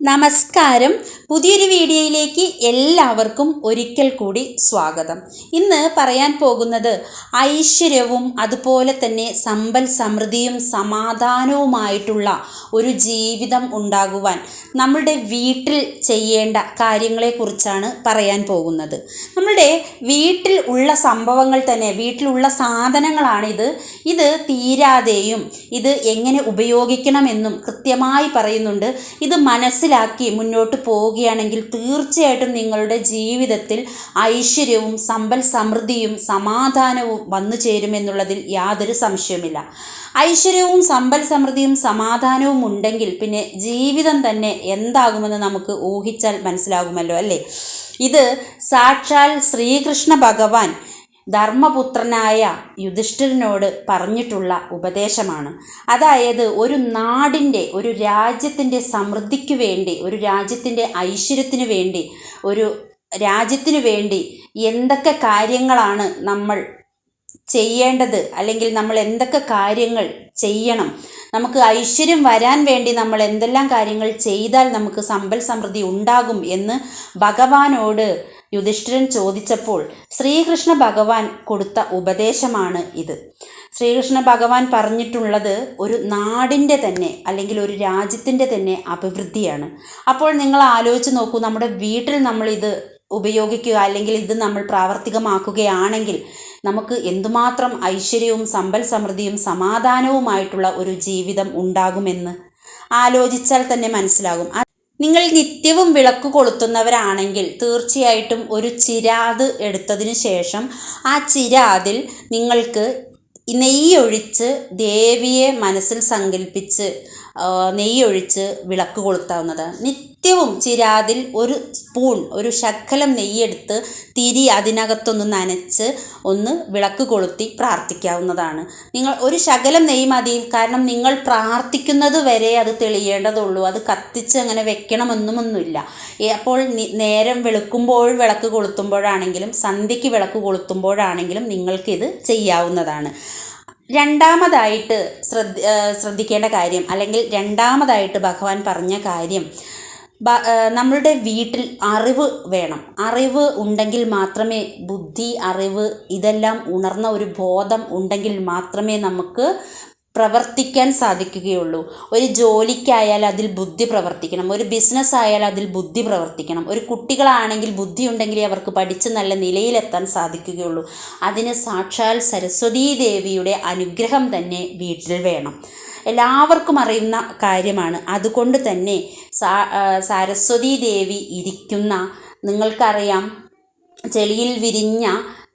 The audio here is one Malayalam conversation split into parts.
നമസ്കാരം. പുതിയൊരു വീഡിയോയിലേക്ക് എല്ലാവർക്കും ഒരിക്കൽ കൂടി സ്വാഗതം. ഇന്ന് പറയാൻ പോകുന്നത് ഐശ്വര്യവും അതുപോലെ തന്നെ സമ്പൽ സമൃദ്ധിയും സമാധാനവുമായിട്ടുള്ള ഒരു ജീവിതം ഉണ്ടാകുവാൻ നമ്മളുടെ വീട്ടിൽ ചെയ്യേണ്ട കാര്യങ്ങളെക്കുറിച്ചാണ് പറയാൻ പോകുന്നത്. നമ്മളുടെ വീട്ടിൽ ഉള്ള സംഭവങ്ങൾ തന്നെ വീട്ടിലുള്ള സാധനങ്ങളാണിത്. ഇത് തീരാതെയും ഇത് എങ്ങനെ ഉപയോഗിക്കണമെന്നും കൃത്യമായി പറയുന്നുണ്ട്. ഇത് മനസ്സിലാക്കി മുന്നോട്ട് പോവുകയാണെങ്കിൽ തീർച്ചയായിട്ടും നിങ്ങളുടെ ജീവിതത്തിൽ ഐശ്വര്യവും സമ്പൽ സമൃദ്ധിയും സമാധാനവും വന്നു ചേരുമെന്നുള്ളതിൽ യാതൊരു സംശയവുമില്ല. ഐശ്വര്യവും സമ്പൽ സമൃദ്ധിയും സമാധാനവും ഉണ്ടെങ്കിൽ പിന്നെ ജീവിതം തന്നെ എന്താകുമെന്ന് നമുക്ക് ഊഹിച്ചാൽ മനസ്സിലാകുമല്ലോ അല്ലേ? ഇത് സാക്ഷാൽ ശ്രീകൃഷ്ണ ഭഗവാൻ ധർമ്മപുത്രനായ യുധിഷ്ഠിരനോട് പറഞ്ഞിട്ടുള്ള ഉപദേശമാണ്. അതായത് ഒരു നാടിന്റെ ഒരു രാജ്യത്തിന്റെ സമൃദ്ധിക്ക് വേണ്ടി ഒരു രാജ്യത്തിന്റെ ഐശ്വര്യത്തിന് വേണ്ടി ഒരു രാജ്യത്തിന് വേണ്ടി എന്തൊക്കെ കാര്യങ്ങളാണ് നമ്മൾ ചെയ്യേണ്ടത് അല്ലെങ്കിൽ നമ്മൾ എന്തൊക്കെ കാര്യങ്ങൾ ചെയ്യണം. നമുക്ക് ഐശ്വര്യം വരാൻ വേണ്ടി നമ്മൾ എന്തെല്ലാം കാര്യങ്ങൾ ചെയ്താൽ നമുക്ക് സമ്പൽ സമൃദ്ധി ഉണ്ടാകും എന്ന് ഭഗവാനോട് യുധിഷ്ഠിരൻ ചോദിച്ചപ്പോൾ ശ്രീകൃഷ്ണ ഭഗവാൻ കൊടുത്ത ഉപദേശമാണ് ഇത്. ശ്രീകൃഷ്ണ ഭഗവാൻ പറഞ്ഞിട്ടുള്ളത് ഒരു നാടിന്റെ തന്നെ അല്ലെങ്കിൽ ഒരു രാജ്യത്തിന്റെ തന്നെ അഭിവൃദ്ധിയാണ്. അപ്പോൾ നിങ്ങൾ ആലോചിച്ച് നോക്കൂ നമ്മുടെ വീട്ടിൽ നമ്മൾ ഇത് ഉപയോഗിക്കുക അല്ലെങ്കിൽ ഇത് നമ്മൾ പ്രാവർത്തികമാക്കുകയാണെങ്കിൽ നമുക്ക് എന്തുമാത്രം ഐശ്വര്യവും സമ്പൽ സമൃദ്ധിയും സമാധാനവുമായിട്ടുള്ള ഒരു ജീവിതം ഉണ്ടാകുമെന്ന് ആലോചിച്ചാൽ തന്നെ മനസ്സിലാകും. നിങ്ങൾ നിത്യവും വിളക്ക് കൊളുത്തുന്നവരാണെങ്കിൽ തീർച്ചയായിട്ടും ഒരു ചിരാത് എടുത്തതിന് ശേഷം ആ ചിരാതിൽ നിങ്ങൾക്ക് നെയ്യൊഴിച്ച് ദേവിയെ മനസ്സിൽ സങ്കല്പിച്ച് നെയ്യൊഴിച്ച് വിളക്ക് കൊളുത്താവുന്നത്. നിത്യവും ചിരാതിൽ ഒരു സ്പൂൺ ഒരു ശക്കലം നെയ്യെടുത്ത് തിരി അതിനകത്തൊന്ന് നനച്ച് ഒന്ന് വിളക്ക് കൊളുത്തി പ്രാർത്ഥിക്കാവുന്നതാണ്. നിങ്ങൾ ഒരു ശകലം നെയ്യ് മതി കാരണം നിങ്ങൾ പ്രാർത്ഥിക്കുന്നത് വരെ അത് തെളിയേണ്ടതുള്ളൂ. അത് കത്തിച്ച് അങ്ങനെ വെക്കണമെന്നുമൊന്നുമില്ല അപ്പോൾ നേരം വെളുക്കുമ്പോൾ വിളക്ക് കൊളുത്തുമ്പോഴാണെങ്കിലും സന്ധ്യയ്ക്ക് വിളക്ക് കൊളുത്തുമ്പോഴാണെങ്കിലും നിങ്ങൾക്കിത് ചെയ്യാവുന്നതാണ്. രണ്ടാമതായിട്ട് ശ്രദ്ധ ശ്രദ്ധിക്കേണ്ട കാര്യം അല്ലെങ്കിൽ രണ്ടാമതായിട്ട് ഭഗവാൻ പറഞ്ഞ കാര്യം നമ്മളുടെ വീട്ടിൽ അറിവ് വേണം. അറിവ് ഉണ്ടെങ്കിൽ മാത്രമേ ബുദ്ധി അറിവ് ഇതെല്ലാം ഉണർന്ന ഒരു ബോധം ഉണ്ടെങ്കിൽ മാത്രമേ നമുക്ക് പ്രവർത്തിക്കാൻ സാധിക്കുകയുള്ളൂ. ഒരു ജോലിക്കായാൽ അതിൽ ബുദ്ധി പ്രവർത്തിക്കണം. ഒരു ബിസിനസ് ആയാൽ അതിൽ ബുദ്ധി പ്രവർത്തിക്കണം. ഒരു കുട്ടികളാണെങ്കിൽ ബുദ്ധി ഉണ്ടെങ്കിലേ അവർക്ക് പഠിച്ച് നല്ല നിലയിലെത്താൻ സാധിക്കുകയുള്ളൂ. അതിന് സാക്ഷാൽ സരസ്വതീ ദേവിയുടെ അനുഗ്രഹം തന്നെ വീട്ടിൽ വേണം. എല്ലാവർക്കും അറിയുന്ന കാര്യമാണ്. അതുകൊണ്ട് തന്നെ സാ സരസ്വതീ ദേവി ഇരിക്കുന്ന നിങ്ങൾക്കറിയാം ചെളിയിൽ വിരിഞ്ഞ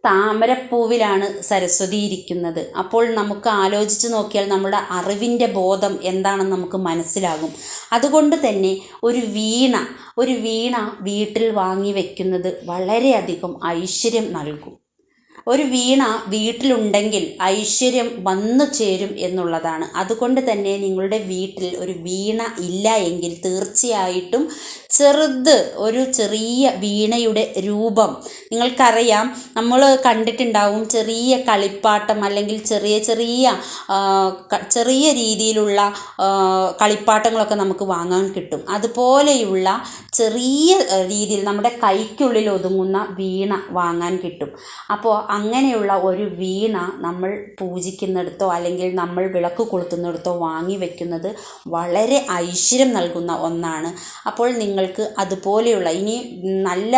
താമരപ്പൂവിലാണ് സരസ്വതി ഇരിക്കുന്നത്. അപ്പോൾ നമുക്ക് ആലോചിച്ച് നോക്കിയാൽ നമ്മുടെ അറിവിന്റെ ബോധം എന്താണെന്ന് നമുക്ക് മനസ്സിലാകും. അതുകൊണ്ട് തന്നെ ഒരു വീണ ഒരു വീണ വീട്ടിൽ വാങ്ങി വയ്ക്കുന്നത് വളരെയധികം ഐശ്വര്യം നൽകും. ഒരു വീണ വീട്ടിലുണ്ടെങ്കിൽ ഐശ്വര്യം വന്നു ചേരും എന്നുള്ളതാണ്. അതുകൊണ്ട് തന്നെ നിങ്ങളുടെ വീട്ടിൽ ഒരു വീണ ഇല്ല എങ്കിൽ തീർച്ചയായിട്ടും ചെറുത് ഒരു ചെറിയ വീണയുടെ രൂപം നിങ്ങൾക്കറിയാം. നമ്മൾ കണ്ടിട്ടുണ്ടാവും ചെറിയ കളിപ്പാട്ടം അല്ലെങ്കിൽ ചെറിയ ചെറിയ ചെറിയ രീതിയിലുള്ള കളിപ്പാട്ടങ്ങളൊക്കെ നമുക്ക് വാങ്ങാൻ കിട്ടും. അതുപോലെയുള്ള ചെറിയ രീതിയിൽ നമ്മുടെ കൈക്കുള്ളിൽ ഒതുങ്ങുന്ന വീണ വാങ്ങാൻ കിട്ടും. അപ്പോൾ അങ്ങനെയുള്ള ഒരു വീണ നമ്മൾ പൂജിക്കുന്നിടത്തോ അല്ലെങ്കിൽ നമ്മൾ വിളക്ക് കൊളുത്തുന്നിടത്തോ വാങ്ങി വെക്കുന്നത് വളരെ ഐശ്വര്യം നൽകുന്ന ഒന്നാണ്. അപ്പോൾ നിങ്ങൾക്ക് അതുപോലെയുള്ള ഇനി നല്ല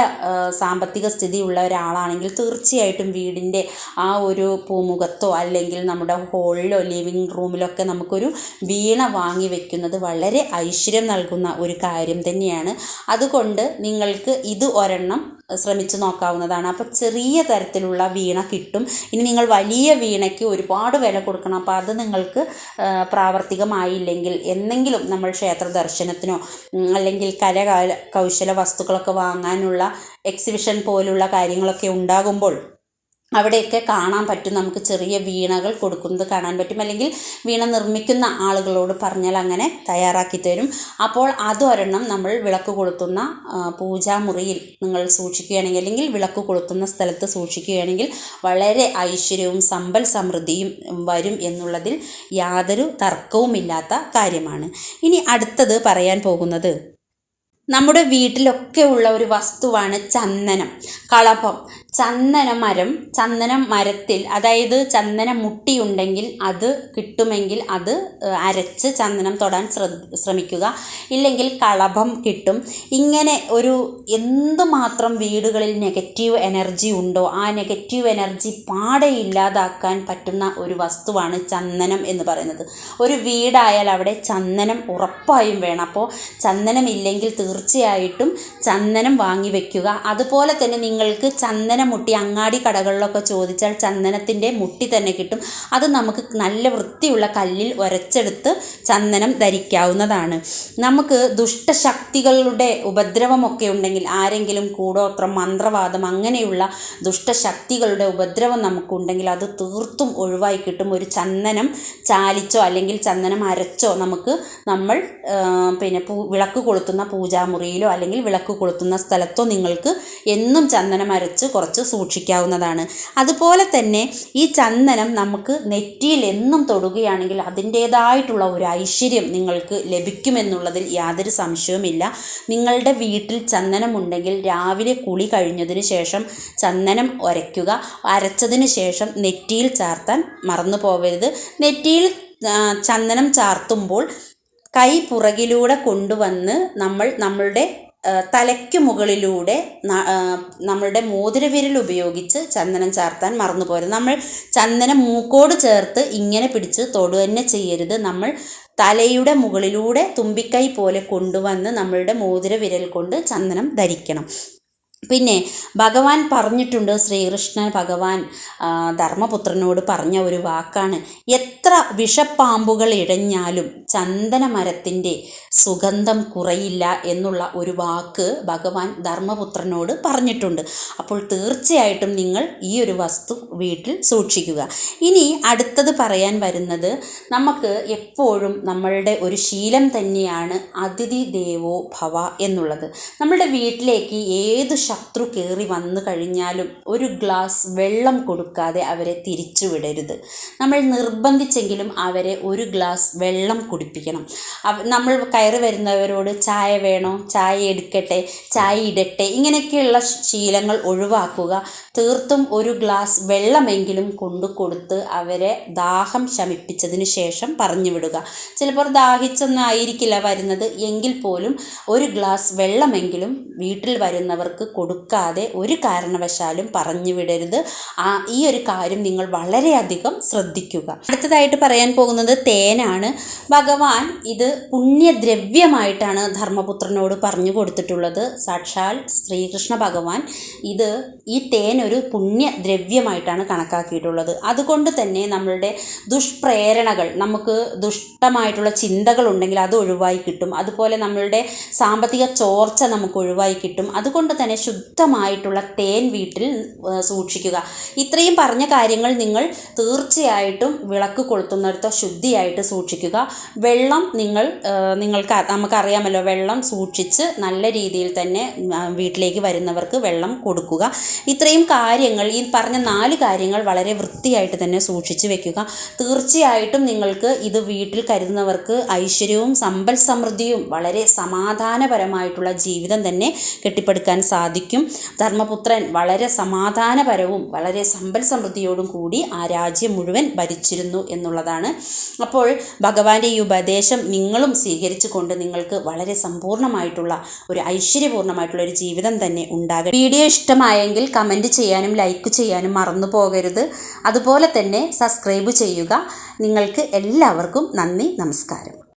സാമ്പത്തിക സ്ഥിതി ഉള്ള ഒരാളാണെങ്കിൽ തീർച്ചയായിട്ടും വീടിന്റെ ആ ഒരു പൂമുഖത്തോ അല്ലെങ്കിൽ നമ്മുടെ ഹോളിലോ ലിവിങ് റൂമിലൊക്കെ നമുക്കൊരു വീണ വാങ്ങി വെക്കുന്നത് വളരെ ഐശ്വര്യം നൽകുന്ന ഒരു കാര്യം തന്നെയാണ്. അതുകൊണ്ട് നിങ്ങൾക്ക് ഇത് ഒരെണ്ണം ശ്രമിച്ചു നോക്കാവുന്നതാണ്. അപ്പോൾ ചെറിയ തരത്തിലുള്ള വീണ കിട്ടും. ഇനി നിങ്ങൾ വലിയ വീണയ്ക്ക് ഒരുപാട് വില കൊടുക്കണം. അപ്പോൾ അത് നിങ്ങൾക്ക് പ്രാവർത്തികമായില്ലെങ്കിൽ എന്നെങ്കിലും നമ്മൾ ക്ഷേത്ര ദർശനത്തിനോ അല്ലെങ്കിൽ കല കൗശല വസ്തുക്കളൊക്കെ വാങ്ങാനുള്ള എക്സിബിഷൻ പോലുള്ള കാര്യങ്ങളൊക്കെ ഉണ്ടാകുമ്പോൾ അവിടെയൊക്കെ കാണാൻ പറ്റും. നമുക്ക് ചെറിയ വീണകൾ കൊടുക്കുന്നത് കാണാൻ പറ്റും. അല്ലെങ്കിൽ വീണ നിർമ്മിക്കുന്ന ആളുകളോട് പറഞ്ഞാൽ അങ്ങനെ തയ്യാറാക്കി തരും. അപ്പോൾ അതൊരെണ്ണം നമ്മൾ വിളക്ക് കൊളുത്തുന്ന പൂജാമുറിയിൽ നിങ്ങൾ സൂക്ഷിക്കുകയാണെങ്കിൽ അല്ലെങ്കിൽ വിളക്ക് കൊളുത്തുന്ന സ്ഥലത്ത് സൂക്ഷിക്കുകയാണെങ്കിൽ വളരെ ഐശ്വര്യവും സമ്പൽ സമൃദ്ധിയും വരും എന്നുള്ളതിൽ യാതൊരു തർക്കവുമില്ലാത്ത കാര്യമാണ്. ഇനി അടുത്തത് പറയാൻ പോകുന്നത്. നമ്മുടെ വീട്ടിലൊക്കെ ഉള്ള ഒരു വസ്തുവാണ് ചന്ദനം കളഭം. ചന്ദന മരം ചന്ദന മരത്തിൽ അതായത് ചന്ദന മുട്ടി ഉണ്ടെങ്കിൽ അത് കിട്ടുമെങ്കിൽ അത് അരച്ച് ചന്ദനം തൊടാൻ ശ്രമിക്കുക. ഇല്ലെങ്കിൽ കളഭം കിട്ടും. ഇങ്ങനെ ഒരു എന്തുമാത്രം വീടുകളിൽ നെഗറ്റീവ് എനർജി ഉണ്ടോ ആ നെഗറ്റീവ് എനർജി പാടെ ഇല്ലാതാക്കാൻ പറ്റുന്ന ഒരു വസ്തുവാണ് ചന്ദനം എന്ന് പറയുന്നത്. ഒരു വീടായാൽ അവിടെ ചന്ദനം ഉറപ്പായും വേണം. അപ്പോൾ ചന്ദനം ഇല്ലെങ്കിൽ തീർച്ചയായിട്ടും ചന്ദനം വാങ്ങി വെക്കുക. അതുപോലെ തന്നെ നിങ്ങൾക്ക് ചന്ദന മുട്ടി അങ്ങാടി കടകളിലൊക്കെ ചോദിച്ചാൽ ചന്ദനത്തിന്റെ മുട്ടി തന്നെ കിട്ടും. അത് നമുക്ക് നല്ല വൃത്തിയുള്ള കല്ലിൽ ഉരച്ചെടുത്ത് ചന്ദനം ധരിക്കാവുന്നതാണ്. നമുക്ക് ദുഷ്ടശക്തികളുടെ ഉപദ്രവമൊക്കെ ഉണ്ടെങ്കിൽ ആരെങ്കിലും കൂടോത്രം മന്ത്രവാദം അങ്ങനെയുള്ള ദുഷ്ടശക്തികളുടെ ഉപദ്രവം നമുക്കുണ്ടെങ്കിൽ അത് തീർത്തും ഒഴിവായി കിട്ടും. ഒരു ചന്ദനം ചാലിച്ചോ അല്ലെങ്കിൽ ചന്ദനം അരച്ചോ നമുക്ക് നമ്മൾ പിന്നെ പൂ വിളക്ക് കൊളുത്തുന്ന പൂജാമുറിയിലോ അല്ലെങ്കിൽ വിളക്ക് കൊളുത്തുന്ന സ്ഥലത്തോ നിങ്ങൾക്ക് എന്നും ചന്ദനം അരച്ച് കുറച്ച് സൂക്ഷിക്കാവുന്നതാണ്. അതുപോലെ തന്നെ ഈ ചന്ദനം നമുക്ക് നെറ്റിയിൽ എന്നും തൊടുകയാണെങ്കിൽ അതിന്റേതായിട്ടുള്ള ഒരു ഐശ്വര്യം നിങ്ങൾക്ക് ലഭിക്കുമെന്നുള്ളതിൽ യാതൊരു സംശയവുമില്ല. നിങ്ങളുടെ വീട്ടിൽ ചന്ദനം ഉണ്ടെങ്കിൽ രാവിലെ കുളി കഴിഞ്ഞതിന് ശേഷം ചന്ദനം ഉരയ്ക്കുക അരച്ചതിന് ശേഷം നെറ്റിയിൽ ചാർത്താൻ മറന്നു പോകരുത്. നെറ്റിയിൽ ചന്ദനം ചാർത്തുമ്പോൾ കൈ പുറകിലൂടെ കൊണ്ടുവന്ന് നമ്മൾ നമ്മളുടെ തലയ്ക്ക് മുകളിലൂടെ നമ്മളുടെ മോതിരവിരൽ ഉപയോഗിച്ച് ചന്ദനം ചാർത്താൻ മറന്നു പോരുത്. നമ്മൾ ചന്ദനം മൂക്കോട് ചേർത്ത് ഇങ്ങനെ പിടിച്ച് തൊടു തന്നെ ചെയ്യരുത്. നമ്മൾ തലയുടെ മുകളിലൂടെ തുമ്പിക്കൈ പോലെ കൊണ്ടുവന്ന് നമ്മളുടെ മോതിരവിരൽ കൊണ്ട് ചന്ദനം ധരിക്കണം. പിന്നെ ഭഗവാൻ പറഞ്ഞിട്ടുണ്ട് ശ്രീകൃഷ്ണൻ ഭഗവാൻ ധർമ്മപുത്രനോട് പറഞ്ഞ ഒരു വാക്കാണ്. എത്ര വിഷപ്പാമ്പുകൾ ഇഴഞ്ഞാലും ചന്ദനമരത്തിന്റെ സുഗന്ധം കുറയില്ല എന്നുള്ള ഒരു വാക്ക് ഭഗവാൻ ധർമ്മപുത്രനോട് പറഞ്ഞിട്ടുണ്ട്. അപ്പോൾ തീർച്ചയായിട്ടും നിങ്ങൾ ഈ ഒരു വസ്തു വീട്ടിൽ സൂക്ഷിക്കുക. ഇനി അടുത്തത് പറയാൻ വരുന്നത് നമുക്ക് എപ്പോഴും നമ്മളുടെ ഒരു ശീലം തന്നെയാണ് അതിഥി ദേവോ ഭവ എന്നുള്ളത്. നമ്മളുടെ വീട്ടിലേക്ക് ഏത് ശത്രു കയറി വന്നു കഴിഞ്ഞാലും ഒരു ഗ്ലാസ് വെള്ളം കൊടുക്കാതെ അവരെ തിരിച്ചു വിടരുത് നമ്മൾ നിർബന്ധിച്ചെങ്കിലും അവരെ ഒരു ഗ്ലാസ് വെള്ളം കുടിപ്പിക്കണം. നമ്മൾ കയറി വരുന്നവരോട് ചായ വേണോ? ചായ എടുക്കട്ടെ? ചായ ഇടട്ടെ? ഇങ്ങനെയൊക്കെയുള്ള ശീലങ്ങൾ ഒഴിവാക്കുക. തീർത്തും ഒരു ഗ്ലാസ് വെള്ളമെങ്കിലും കൊണ്ടു കൊടുത്ത് അവരെ ദാഹം ശമിപ്പിച്ചതിന് ശേഷം പറഞ്ഞു വിടുക ചിലപ്പോൾ ദാഹിച്ചൊന്നും ആയിരിക്കില്ല വരുന്നത്. എങ്കിൽ പോലും ഒരു ഗ്ലാസ് വെള്ളമെങ്കിലും വീട്ടിൽ വരുന്നവർക്ക് കൊടുക്കാതെ ഒരു കാരണവശാലും പറഞ്ഞു വിടരുത്. ആ ഈ ഒരു കാര്യം നിങ്ങൾ വളരെയധികം ശ്രദ്ധിക്കുക. അടുത്തതായിട്ട് പറയാൻ പോകുന്നത് തേനാണ്. ഭഗവാൻ ഇത് പുണ്യദ്രവ്യമായിട്ടാണ് ധർമ്മപുത്രനോട് പറഞ്ഞു കൊടുത്തിട്ടുള്ളത്. സാക്ഷാൽ ശ്രീകൃഷ്ണ ഭഗവാൻ ഇത് ഈ തേൻ ഒരു പുണ്യദ്രവ്യമായിട്ടാണ് കണക്കാക്കിയിട്ടുള്ളത്. അതുകൊണ്ട് തന്നെ നമ്മളുടെ ദുഷ്പ്രേരണകൾ നമുക്ക് ദുഷ്ടമായിട്ടുള്ള ചിന്തകൾ ഉണ്ടെങ്കിൽ അത് ഒഴിവായി കിട്ടും. അതുപോലെ നമ്മളുടെ സാമ്പത്തിക ചോർച്ച നമുക്ക് ഒഴിവായി കിട്ടും. അതുകൊണ്ട് തന്നെ ശുദ്ധമായിട്ടുള്ള തേൻ വീട്ടിൽ സൂക്ഷിക്കുക. ഇത്രയും പറഞ്ഞ കാര്യങ്ങൾ നിങ്ങൾ തീർച്ചയായിട്ടും വിളക്ക് കൊളുത്തുന്നിടത്തോ ശുദ്ധിയായിട്ട് സൂക്ഷിക്കുക. വെള്ളം നിങ്ങൾ നിങ്ങൾക്ക് നമുക്കറിയാമല്ലോ വെള്ളം സൂക്ഷിച്ച് നല്ല രീതിയിൽ തന്നെ വീട്ടിലേക്ക് വരുന്നവർക്ക് വെള്ളം കൊടുക്കുക. ഇത്രയും കാര്യങ്ങൾ ഈ പറഞ്ഞ നാല് കാര്യങ്ങൾ വളരെ വൃത്തിയായിട്ട് തന്നെ സൂക്ഷിച്ച് വെക്കുക. തീർച്ചയായിട്ടും നിങ്ങൾക്ക് ഇത് വീട്ടിൽ കരുതുന്നവർക്ക് ഐശ്വര്യവും സമ്പൽ സമൃദ്ധിയും വളരെ സമാധാനപരമായിട്ടുള്ള ജീവിതം തന്നെ കെട്ടിപ്പടുക്കാൻ സാധിക്കും. ധർമ്മപുത്രൻ വളരെ സമാധാനപരവും വളരെ സമ്പൽ സമൃദ്ധിയോടും കൂടി ആ രാജ്യം മുഴുവൻ ഭരിച്ചിരുന്നു എന്നുള്ളതാണ്. അപ്പോൾ ഭഗവാന്റെ ഈ ഉപദേശം നിങ്ങളും സ്വീകരിച്ചു കൊണ്ട് നിങ്ങൾക്ക് വളരെ സമ്പൂർണമായിട്ടുള്ള ഒരു ഐശ്വര്യപൂർണമായിട്ടുള്ള ഒരു ജീവിതം തന്നെ ഉണ്ടാകും വീഡിയോ ഇഷ്ടമായെങ്കിൽ കമന്റ് ചെയ്യാനും ലൈക്ക് ചെയ്യാനും മറന്നു പോകരുത്. അതുപോലെ തന്നെ സബ്സ്ക്രൈബ് ചെയ്യുക. നിങ്ങൾക്ക് എല്ലാവർക്കും നന്ദി നമസ്കാരം.